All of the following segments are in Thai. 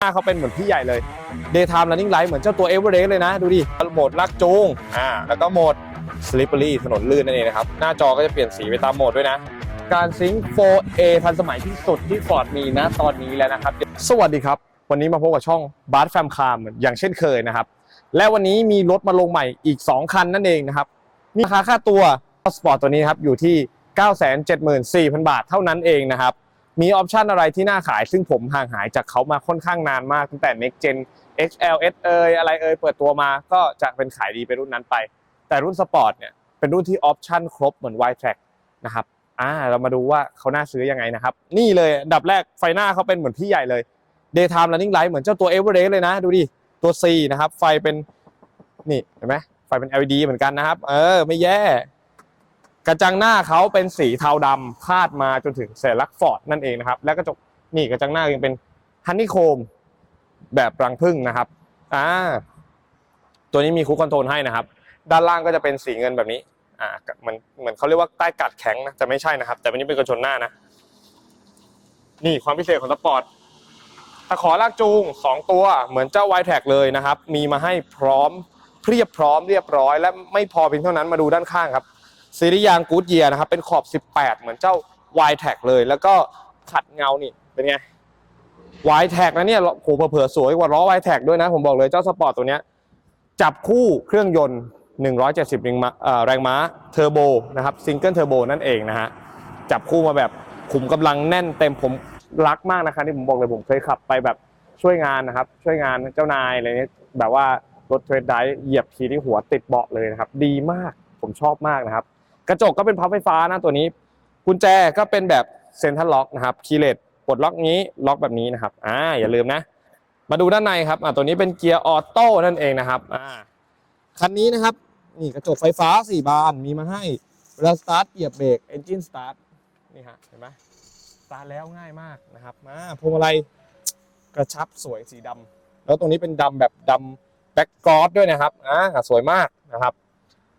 หน้าเขาเป็นเหมือนพี่ใหญ่เลย Daytime Running Light เหมือนเจ้าตัว Everest เลยนะ ดูดิโหมดลากจูงอ่าแล้วก็โหมด Slippery ถนนลื่นนั่นเองนะครับ หน้าจอก็จะเปลี่ยนสีไปตามโหมดด้วยนะ การซิงค์ 4A ทันสมัยที่สุดที่ Ford มีนะตอนนี้แล้วนะครับ สวัสดีครับ วันนี้มาพบกับช่อง b a r แฟมคาร์มอย่างเช่นเคยนะครับ และวันนี้มีรถมาลงใหม่อีก 2 คันนั่นเองนะครับมีราคาค่าตัวสปอร์ตตัวนี้ครับอยู่ที่ 974,000 บาทเท่านั้นเองนะครับ มีออปชันอะไรที่น่าขาย ซึ่งผมห่างหายจากเขามาค่อนข้างนานมากตั้งแต่ Next Gen XLS เอยอะไรเอยเปิดตัวมาก็จะเป็นขายดีไปรุ่นนั้นไป แต่รุ่นสปอร์ตเนี่ยเป็นรุ่นที่ออปชันครบเหมือน y t r a c k นะครับอ่าเรามาดูว่าเขาน่าซื้อยังไงนะครับ นี่เลยอันดับแรกไฟหน้าเขาเป็นเหมือนพี่ใหญ่เลย Daytime Running Light เหมือนเจ้าตัว Everest เลยนะ ดูดิ ตัว C นะครับ ไฟเป็นนี่เห็นไหมไฟเป็น LED เหมือนกันนะครับ เออ ไม่แย่ กระจังหน้าเขาเป็นสีเทาดำพาดมาจนถึงเสลักฟอร์ดนั่นเองนะครับ แล้วกระจกนี่กระจังหน้ายังเป็นฮันนี่โคมแบบรังผึ้งนะครับอ่าตัวนี้มีคูคอนโทรลให้นะครับ ด้านล่างก็จะเป็นสีเงินแบบนี้อ่าเหมือนเหมือนเขาเรียกว่าใต้กัดแข็งนะแต่ไม่ใช่นะครับ แต่วันนี้เป็นกระชนหน้านะ นี่ความพิเศษของสปอร์ตตะขอลากจูง 2 ตัวเหมือนเจ้า y t แท็กเลยนะครับ มีมาให้พร้อมเรียบพร้อมเรียบร้อย และไม่พอเพียงเท่านั้นมาดูด้านข้างครับ ซีรีส์ยางกูดเยียนะครับ เป็นขอบ 18 เหมือนเจ้า y t แท็เลย แล้วก็ขัดเงานี่ เป็นไง y t แท็นะเนี่ยโหเผื่อสวยกว่าล้อ y t แท็ด้วยนะ ผมบอกเลยเจ้าสปอร์ตตัวเนี้ย จับคู่เครื่องยนต์ 170แรงม้าเอ่อแรงม้าเทอร์โบนะครับซิงเกิลเทอร์โบนั่นเองนะฮะ จับคู่มาแบบขุมกำลังแน่นเต็มผมรักมากนะครับที่ผมบอกเลยผมเคยขับไปแบบช่วยงานนะครับ ช่วยงานเจ้านายอะไรนี้แบบว่ารถเทรดไดเหยียบทีที่หัวติดเบาะเลยนะครับ ดีมากผมชอบมากนะครับ กระจกก็เป็นพับไฟฟ้านะตัวนี้ กุญแจก็เป็นแบบเซ็นทรัลล็อกนะครับคีย์เลสปลดล็อกนี้ล็อกแบบนี้นะครับอ่าอย่าลืมนะ มาดูด้านในครับอ่าตัวนี้เป็นเกียร์ออโต้นั่นเองนะครับอ่าคันนี้นะครับนี่กระจกไฟฟ้า4บานมีมาให้เวลาสตาร์ทเหยียบเบรกเอนจินสตาร์ทนี่ฮะเห็นไหมสตาร์ทแล้วง่ายมากนะครับมาพวงมาลัยกระชับสวยสีดำแล้วตรงนี้เป็นดำแบบดำแบ็กกรอสด้วยนะครับอ่าสวยมากนะครับ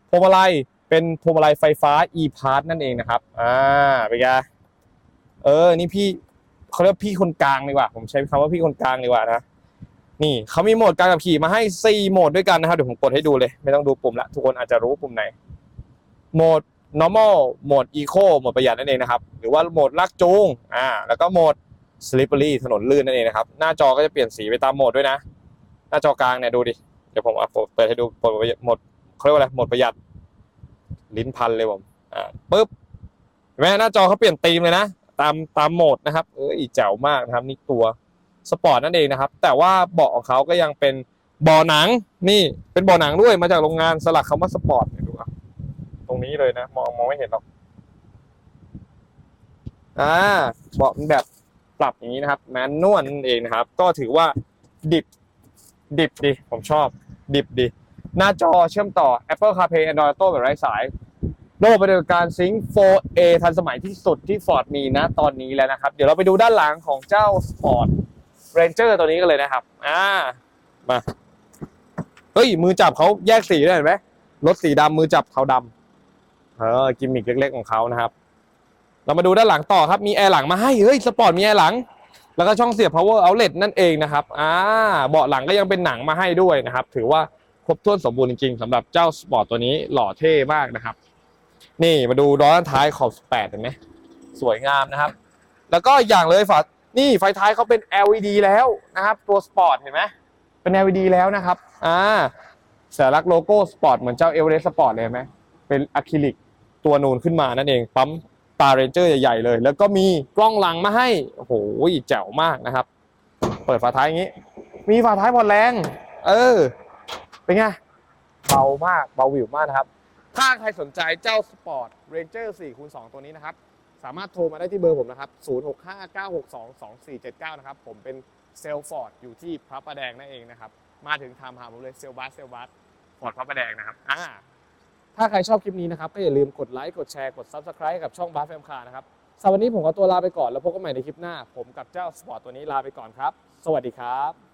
พวงมาลัย เป็นพวงมาลัยไฟฟ้า e-part นั่นเองนะครับ อ่าเป็นไงเออ นี่พี่เขาเรียกพี่คนกลางดีกว่า ผมใช้คำว่าพี่คนกลางดีกว่านะ นี่เขามีโหมดการขับขี่มาให้ 4 โหมดด้วยกันนะครับ เดี๋ยวผมกดให้ดูเลย ไม่ต้องดูปุ่มละ ทุกคนอาจจะรู้ปุ่มไหน โหมด normal โหมด eco โหมดประหยัดนั่นเองนะครับ หรือว่าโหมดลากจูง อ่า แล้วก็โหมด slippery ถนนลื่นนั่นเองนะครับ หน้าจอก็จะเปลี่ยนสีไปตามโหมดด้วยนะ หน้าจอกลางเนี่ยดูดิ เดี๋ยวผมเอาเปิดให้ดูโหมดประหยัดโหมดเขาเรียกว่าอะไร โหมดประหยัด ลิ้นพันเลยผมอ่าปึ๊บเห็นไหมหน้าจอเขาเปลี่ยนธีมเลยนะ ตามตามโหมดนะครับ เอออีแจ๋วมากนะครับ นี่ตัวสปอร์ตนั่นเองนะครับ แต่ว่าเบาะของเขาก็ยังเป็นเบาะหนังนี่เป็นเบาะหนังด้วยมาจากโรงงานสลักคำว่าสปอร์ตเนี่ยดูอะตรงนี้เลยนะ มองมองไม่เห็นหรอกอ่าเบาะมันแบบปรับอย่างนี้นะครับแมนนวลนั่นเองนะครับ ก็ถือว่าดิบดิบดีผมชอบ ดิบดี หน้าจอเชื่อมต่อ Apple CarPlay Android Auto แบบไร้สายระบบปฏิบัติการซิงค์ 4A ทันสมัยที่สุดที่ Ford มีนะตอนนี้แล้วนะครับ เดี๋ยวเราไปดูด้านหลังของเจ้า Sport Ranger ตัวนี้กันเลยนะครับ อ่า มา เฮ้ย มือจับเขาแยกสีได้เห็นไหมรถสีดำมือจับเขาดำเออกิมมิกเล็ก ๆ ของเขานะครับ เรามาดูด้านหลังต่อครับ มีแอร์หลังมาให้ เฮ้ย สปอร์ตมีแอร์หลัง แล้วก็ช่องเสียบ power outlet นั่นเองนะครับ อ่า เบาะหลังก็ยังเป็นหนังมาให้ด้วยนะครับ ถือว่า ครบถ้วนสมบูรณ์จริงๆสำหรับเจ้าสปอร์ตตัวนี้หล่อเท่มากนะครับ นี่มาดูล้อด้านท้ายขอบ8เห็นไหมสวยงามนะครับ แล้วก็อย่างเลยฝานี่ไฟท้ายเขาเป็น LED แล้วนะครับ ตัวสปอร์ตเห็นไหมเป็น LED แล้วนะครับอ่าสัญลักษณ์โลโก้สปอร์ตเหมือนเจ้าเอเวอเรสต์สปอร์ตเลยไหมเป็นอะคริลิกตัวนูนขึ้นมานั่นเองปั๊มตาเรนเจอร์ใหญ่ๆเลย แล้วก็มีกล้องหลังมาให้โอ้โหแจ๋วมากนะครับ เปิดฝาท้ายอย่างนี้ มีฝาท้ายผ่อแรง เออ เป็นไง เบามาก เบาวิวมากนะครับ ถ้าใครสนใจเจ้า Sport Ranger 4คูณ2ตัวนี้นะครับ สามารถโทรมาได้ที่เบอร์ผมนะครับ 0659622479 นะครับ ผมเป็นเซลล์ฟอร์ดอยู่ที่พระประแดงนั่นเองนะครับ มาถึงทำหาผมเลยเซลบัสเซลบัสฟอร์ดพระประแดงนะครับ อ่า ถ้าใครชอบคลิปนี้นะครับก็อย่าลืมกดไลค์ กดแชร์ กด Subscribe กับช่องบัสแฟมคานะครับสำหรับวันนี้ผมขอตัวลาไปก่อนแล้วพบกันใหม่ในคลิปหน้า ผมกับเจ้า Sport ตัวนี้ลาไปก่อนครับ สวัสดีครับ